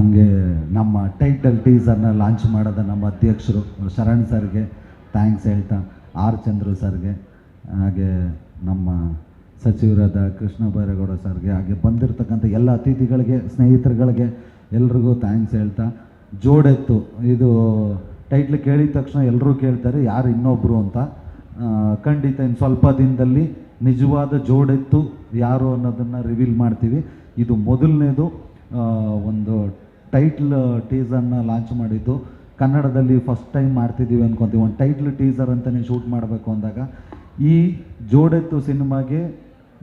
ಹಾಗೆ ನಮ್ಮ title ಟೀಸರ್ನ launch ಮಾಡೋದ ನಮ್ಮ ಅಧ್ಯಕ್ಷರು ಶರಣ್ ಸರ್ಗೆ ಥ್ಯಾಂಕ್ಸ್ ಹೇಳ್ತಾ, ಆರ್ ಚಂದ್ರು ಸರ್ಗೆ, ಹಾಗೆ ನಮ್ಮ ಸಚಿವರಾದ ಕೃಷ್ಣ ಬೈರೇಗೌಡ ಸರ್ಗೆ, ಹಾಗೆ ಬಂದಿರತಕ್ಕಂಥ ಎಲ್ಲ ಅತಿಥಿಗಳಿಗೆ, ಸ್ನೇಹಿತರುಗಳಿಗೆ ಎಲ್ರಿಗೂ ಥ್ಯಾಂಕ್ಸ್ ಹೇಳ್ತಾ, ಜೋಡೆತ್ತು. ಇದು ಟೈಟ್ಲ್ ಕೇಳಿದ ತಕ್ಷಣ ಎಲ್ಲರೂ ಕೇಳ್ತಾರೆ, ಯಾರು ಇನ್ನೊಬ್ಬರು ಅಂತ. ಖಂಡಿತ ಇನ್ನು ಸ್ವಲ್ಪ ದಿನದಲ್ಲಿ ನಿಜವಾದ ಜೋಡೆತ್ತು ಯಾರು ಅನ್ನೋದನ್ನು ರಿವೀಲ್ ಮಾಡ್ತೀವಿ. ಇದು ಮೊದಲನೇದು ಒಂದು ಟೈಟ್ಲ್ ಟೀಸರ್ನ ಲಾಂಚ್ ಮಾಡಿದ್ದು. ಕನ್ನಡದಲ್ಲಿ ಫಸ್ಟ್ ಟೈಮ್ ಮಾಡ್ತಿದ್ದೀವಿ ಅನ್ಕೊತೀವಿ. ಒಂದು ಟೈಟ್ಲ್ ಟೀಸರ್ ಅಂತಲೇ ಶೂಟ್ ಮಾಡಬೇಕು ಅಂದಾಗ, ಈ ಜೋಡೆತ್ತು ಸಿನಿಮಾಗೆ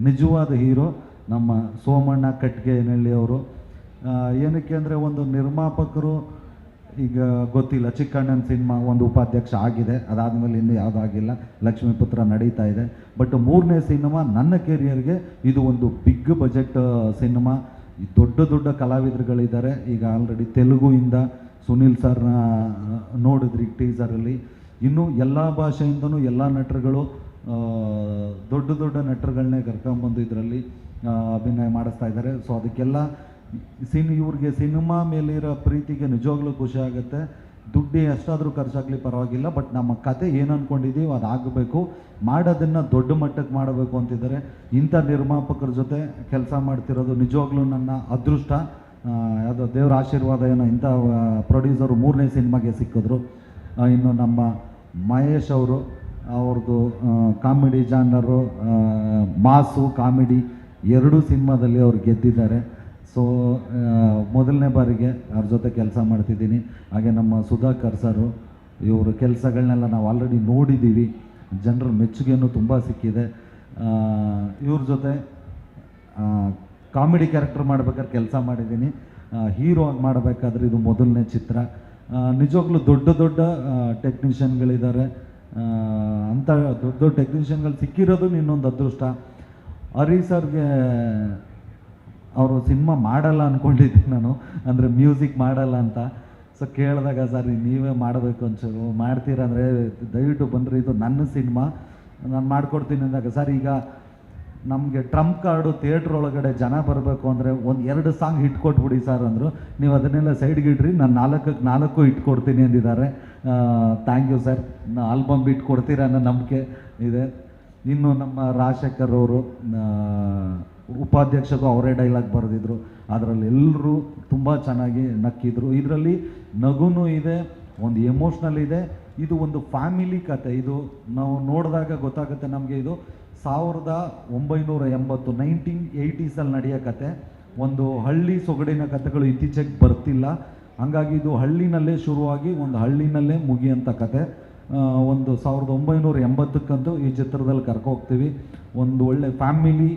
ನಿಜವಾದ ಹೀರೋ ನಮ್ಮ ಸೋಮಣ್ಣ ಕಟ್ಗೆ ನಳ್ಳಿ ಅವರು. ಏನಕ್ಕೆ ಅಂದರೆ ಒಂದು ನಿರ್ಮಾಪಕರು, ಈಗ ಗೊತ್ತಿಲ್ಲ, ಚಿಕ್ಕಣ್ಣನ ಸಿನಿಮಾ ಒಂದು ಉಪಾಧ್ಯಕ್ಷ ಆಗಿದೆ. ಅದಾದಮೇಲೆ ಇನ್ನೂ ಯಾವುದೂ ಆಗಿಲ್ಲ. ಲಕ್ಷ್ಮೀಪುತ್ರ ನಡೀತಾ ಇದೆ. ಬಟ್ ಮೂರನೇ ಸಿನಿಮಾ ನನ್ನ ಕೆರಿಯರ್ಗೆ ಇದು ಒಂದು ಬಿಗ್ ಬಜೆಟ್ ಸಿನಿಮಾ. ದೊಡ್ಡ ದೊಡ್ಡ ಕಲಾವಿದರುಗಳಿದ್ದಾರೆ. ಈಗ ಆಲ್ರೆಡಿ ತೆಲುಗುಯಿಂದ ಸುನಿಲ್ ಸರ್ನ ನೋಡಿದ್ರಿ ಟೀಸರಲ್ಲಿ ಇನ್ನು ಎಲ್ಲ ಭಾಷೆಯಿಂದನೂ ಎಲ್ಲ ನಟರುಗಳು ದೊಡ್ಡ ದೊಡ್ಡ ನಟರುಗಳನ್ನೇ ಕರ್ಕೊಂಬಂದು ಇದರಲ್ಲಿ ಅಭಿನಯ ಮಾಡಿಸ್ತಾ ಇದ್ದಾರೆ. ಸೊ ಅದಕ್ಕೆಲ್ಲ ಸಿನ್, ಇವ್ರಿಗೆ ಸಿನಿಮಾ ಮೇಲಿರೋ ಪ್ರೀತಿಗೆ ನಿಜವಾಗ್ಲೂ ಖುಷಿ ಆಗುತ್ತೆ. ದುಡ್ಡು ಎಷ್ಟಾದರೂ ಖರ್ಚಾಗಲಿ ಪರವಾಗಿಲ್ಲ, ಬಟ್ ನಮ್ಮ ಕತೆ ಏನು ಅಂದ್ಕೊಂಡಿದ್ದೀವಿ ಅದು ಆಗಬೇಕು. ಮಾಡೋದನ್ನು ದೊಡ್ಡ ಮಟ್ಟಕ್ಕೆ ಮಾಡಬೇಕು ಅಂತಿದ್ದಾರೆ. ಇಂಥ ನಿರ್ಮಾಪಕರ ಜೊತೆ ಕೆಲಸ ಮಾಡ್ತಿರೋದು ನಿಜವಾಗ್ಲೂ ನನ್ನ ಅದೃಷ್ಟ. ಯಾವುದೋ ದೇವರ ಆಶೀರ್ವಾದ ಏನೋ ಇಂಥ ಪ್ರೊಡ್ಯೂಸರು ಮೂರನೇ ಸಿನಿಮಾಗೆ ಸಿಕ್ಕಿದ್ರು. ಇನ್ನು ನಮ್ಮ ಮಹೇಶ್ ಅವರು ಅವ್ರದ್ದು ಕಾಮಿಡಿ ಜಾನರು ಮಾಸು, ಕಾಮಿಡಿ, ಎರಡೂ ಸಿನಿಮಾದಲ್ಲಿ ಅವ್ರು ಗೆದ್ದಿದ್ದಾರೆ. ಸೊ ಮೊದಲನೇ ಬಾರಿಗೆ ಅವ್ರ ಜೊತೆ ಕೆಲಸ ಮಾಡ್ತಿದ್ದೀನಿ. ಹಾಗೆ ನಮ್ಮ ಸುಧಾಕರ್ ಸರು, ಇವರ ಕೆಲಸಗಳನ್ನೆಲ್ಲ ನಾವು ಆಲ್ರೆಡಿ ನೋಡಿದ್ದೀವಿ ಜನರ ಮೆಚ್ಚುಗೆಯೂ ತುಂಬ ಸಿಕ್ಕಿದೆ. ಇವ್ರ ಜೊತೆ ಕಾಮಿಡಿ ಕ್ಯಾರೆಕ್ಟರ್ ಮಾಡ್ಬೇಕಾದ್ರೆ ಕೆಲಸ ಮಾಡಿದ್ದೀನಿ. ಹೀರೋ ಆಗಿ ಮಾಡಬೇಕಾದ್ರೆ ಇದು ಮೊದಲನೇ ಚಿತ್ರ. ನಿಜವಾಗ್ಲೂ ದೊಡ್ಡ ದೊಡ್ಡ ಟೆಕ್ನಿಷಿಯನ್ಗಳಿದ್ದಾರೆ ಅಂಥ ದೊಡ್ಡ ದೊಡ್ಡ ಟೆಕ್ನಿಷಿಯನ್ಗಳು ಸಿಕ್ಕಿರೋದು ಇನ್ನೊಂದು ಅದೃಷ್ಟ. ಹರಿ ಸರ್ಗೆ ಅವರು ಸಿನಿಮಾ ಮಾಡಲ್ಲ ಅಂದ್ಕೊಂಡಿದ್ದೆ ನಾನು. ಅಂದರೆ ಮ್ಯೂಸಿಕ್ ಮಾಡಲ್ಲ ಅಂತ. ಸೊ ಕೇಳಿದಾಗ, ಸರ್ ನೀವೇ ಮಾಡಬೇಕು ಒಂಚೂರು ಮಾಡ್ತೀರ ಅಂದರೆ ದಯವಿಟ್ಟು ಬಂದರೆ ಇದು ನನ್ನ ಸಿನಿಮಾ. ನಾನು ಮಾಡ್ಕೊಡ್ತೀನಿ ಅಂದಾಗ, ಸರ್, ಈಗ ನಮಗೆ ಟ್ರಂಪ್ ಕಾರ್ಡು ಥಿಯೇಟ್ರ್ ಒಳಗಡೆ ಜನ ಬರಬೇಕು ಅಂದರೆ ಒಂದು ಎರಡು ಸಾಂಗ್ ಹಿಟ್ ಕೊಟ್ಬಿಡಿ ಸರ್ ಅಂದರು. ನೀವು ಅದನ್ನೆಲ್ಲ ಸೈಡ್ಗೆ ಇಡ್ರಿ. ನಾನು ನಾಲ್ಕಕ್ಕೆ ನಾಲ್ಕು ಇಟ್ಕೊಡ್ತೀನಿ ಅಂದಿದ್ದಾರೆ. Thank you sir. ಆಲ್ಬಮ್ ಬಿಟ್ಟು ಕೊಡ್ತೀರಾ ಅನ್ನೋ ನಂಬಿಕೆ ಇದೆ. ಇನ್ನು ನಮ್ಮ ರಾಜಶೇಖರ್ ಅವರು ಉಪಾಧ್ಯಕ್ಷಗೂ ಅವರೇ ಡೈಲಾಗ್ ಬರೆದಿದ್ರು. ಅದರಲ್ಲಿ ಎಲ್ಲರೂ ತುಂಬ ಚೆನ್ನಾಗಿ ನಕ್ಕಿದ್ರು. ಇದರಲ್ಲಿ ನಗುನು ಇದೆ, ಒಂದು ಎಮೋಷ್ನಲ್ ಇದೆ. ಇದು ಒಂದು ಫ್ಯಾಮಿಲಿ ಕತೆ. ಇದು ನಾವು ನೋಡಿದಾಗ ಗೊತ್ತಾಗುತ್ತೆ ನಮಗೆ ಇದು ಸಾವಿರದ ಒಂಬೈನೂರ ಎಂಬತ್ತು ನೈನ್ಟೀನ್ ಏಯ್ಟೀಸಲ್ಲಿ ನಡೆಯೋ ಕತೆ. ಒಂದು ಹಳ್ಳಿ ಸೊಗಡಿನ ಕಥೆಗಳು ಇತ್ತೀಚೆಗೆ ಬರ್ತಿಲ್ಲ. ಹಂಗಾಗಿ ಇದು ಹಳ್ಳಿನಲ್ಲೇ ಶುರುವಾಗಿ, ಒಂದು ಹಳ್ಳಿನಲ್ಲೇ ಮುಗಿಯಂಥ ಕತೆ. ಒಂದು ಸಾವಿರದ ಒಂಬೈನೂರ ಎಂಬತ್ತಕ್ಕಂತೂ ಈ ಚಿತ್ರದಲ್ಲಿ ಕರ್ಕೊ ಹೋಗ್ತೀವಿ. ಒಂದು ಒಳ್ಳೆ family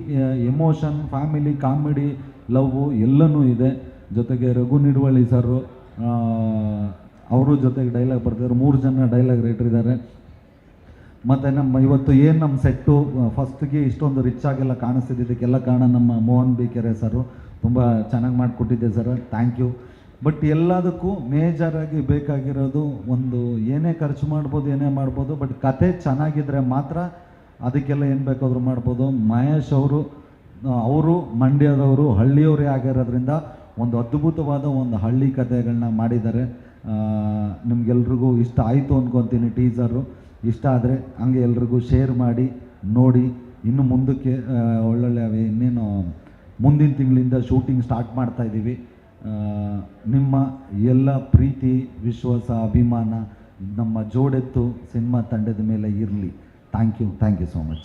emotion family comedy love ಎಲ್ಲನೂ ಇದೆ. ಜೊತೆಗೆ ರಘು ನಿಡುವಳ್ಳಿ ಸರು ಅವರು ಜೊತೆಗೆ ಡೈಲಾಗ್ ಬರ್ತಿದ್ದಾರೆ ಮೂರು ಜನ ಡೈಲಾಗ್ ರೈಟರ್ ಇದ್ದಾರೆ ಮತ್ತು ನಮ್ಮ ಇವತ್ತು ಏನು ನಮ್ಮ ಸೆಟ್ಟು ಫಸ್ಟ್ಗೆ ಇಷ್ಟೊಂದು ರಿಚ್ ಆಗೆಲ್ಲ ಕಾಣಿಸ್ತಿದ್ದಕ್ಕೆಲ್ಲ ಕಾರಣ ನಮ್ಮ ಮೋಹನ್ ಬಿ ಕೆರೆ ಸರು ತುಂಬ ಚೆನ್ನಾಗಿ ಮಾಡಿಕೊಟ್ಟಿದ್ದೆ ಸರ್ ಥ್ಯಾಂಕ್ ಯು ಬಟ್ ಎಲ್ಲದಕ್ಕೂ ಮೇಜರಾಗಿ ಬೇಕಾಗಿರೋದು ಒಂದು ಏನೇ ಖರ್ಚು ಮಾಡ್ಬೋದು ಏನೇ ಮಾಡ್ಬೋದು ಬಟ್ ಕತೆ ಚೆನ್ನಾಗಿದ್ರೆ ಮಾತ್ರ ಅದಕ್ಕೆಲ್ಲ ಏನು ಬೇಕಾದರೂ ಮಾಡ್ಬೋದು. ಮಹೇಶ್ ಅವರು ಅವರು ಮಂಡ್ಯದವರು ಹಳ್ಳಿಯವರೇ ಆಗಿರೋದ್ರಿಂದ ಒಂದು ಅದ್ಭುತವಾದ ಒಂದು ಹಳ್ಳಿ ಕತೆಗಳನ್ನ ಮಾಡಿದ್ದಾರೆ. ನಿಮ್ಗೆಲ್ರಿಗೂ ಇಷ್ಟ ಆಯಿತು ಅಂದ್ಕೊತೀನಿ ಟೀಸರು ಇಷ್ಟ ಆದರೆ ಹಂಗೆ ಎಲ್ರಿಗೂ ಶೇರ್ ಮಾಡಿ ನೋಡಿ. ಇನ್ನು ಮುಂದಕ್ಕೆ ಒಳ್ಳೊಳ್ಳೆ ಇನ್ನೇನು ಮುಂದಿನ ತಿಂಗಳಿಂದ ಶೂಟಿಂಗ್ ಸ್ಟಾರ್ಟ್ ಮಾಡ್ತಾ ಇದ್ದೀವಿ ಆ, ನಿಮ್ಮ ಎಲ್ಲ ಪ್ರೀತಿ, ವಿಶ್ವಾಸ, ಅಭಿಮಾನ ನಮ್ಮ ಜೋಡೆತ್ತು ಸಿನಿಮಾ ತಂಡದ ಮೇಲೆ ಇರಲಿ. Thank you thank you so much